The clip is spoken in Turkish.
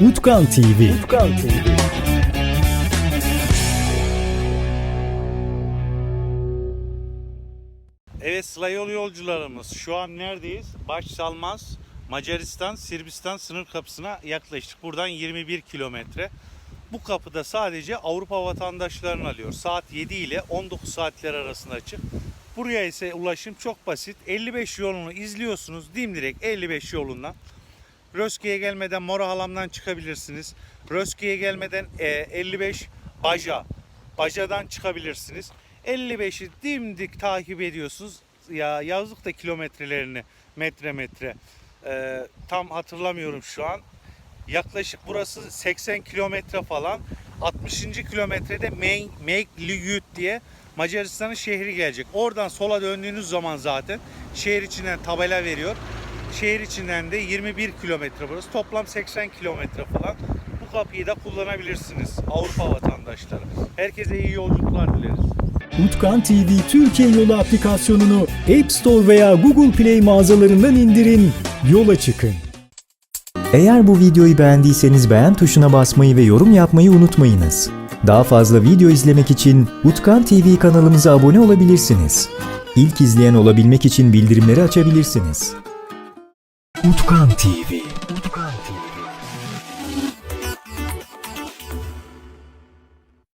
Utkan TV. Utkan TV. Evet Sıla yol yolcularımız şu an neredeyiz? Başsalmaz Macaristan Sırbistan sınır kapısına yaklaştık. Buradan 21 kilometre. Bu kapıda sadece Avrupa vatandaşlarını alıyor. Saat 7 ile 19 saatler arasında açık. Buraya ise ulaşım çok basit. 55 yolunu izliyorsunuz. Dimdirek 55 yolundan. Röske'ye gelmeden Mora Halam'dan çıkabilirsiniz. Röske'ye gelmeden e, 55 Baja. Baja'dan çıkabilirsiniz. 55'i dimdik takip ediyorsunuz. Ya yazdık da kilometrelerini metre metre. E, tam hatırlamıyorum şu an. Yaklaşık burası 80 kilometre falan. 60. kilometrede Meigliyut diye Macaristan'ın şehri gelecek. Oradan sola döndüğünüz zaman zaten şehir içinden tabela veriyor. Şehir içinden de 21 kilometre burası. Toplam 80 kilometre falan. Bu kapıyı da kullanabilirsiniz Avrupa vatandaşları. Herkese iyi yolculuklar dileriz. Utkan TV Türkiye Yolu aplikasyonunu App Store veya Google Play mağazalarından indirin. Yola çıkın. Eğer bu videoyu beğendiyseniz beğen tuşuna basmayı ve yorum yapmayı unutmayınız. Daha fazla video izlemek için Utkan TV kanalımıza abone olabilirsiniz. İlk izleyen olabilmek için bildirimleri açabilirsiniz. Utkan TV. Utkan TV.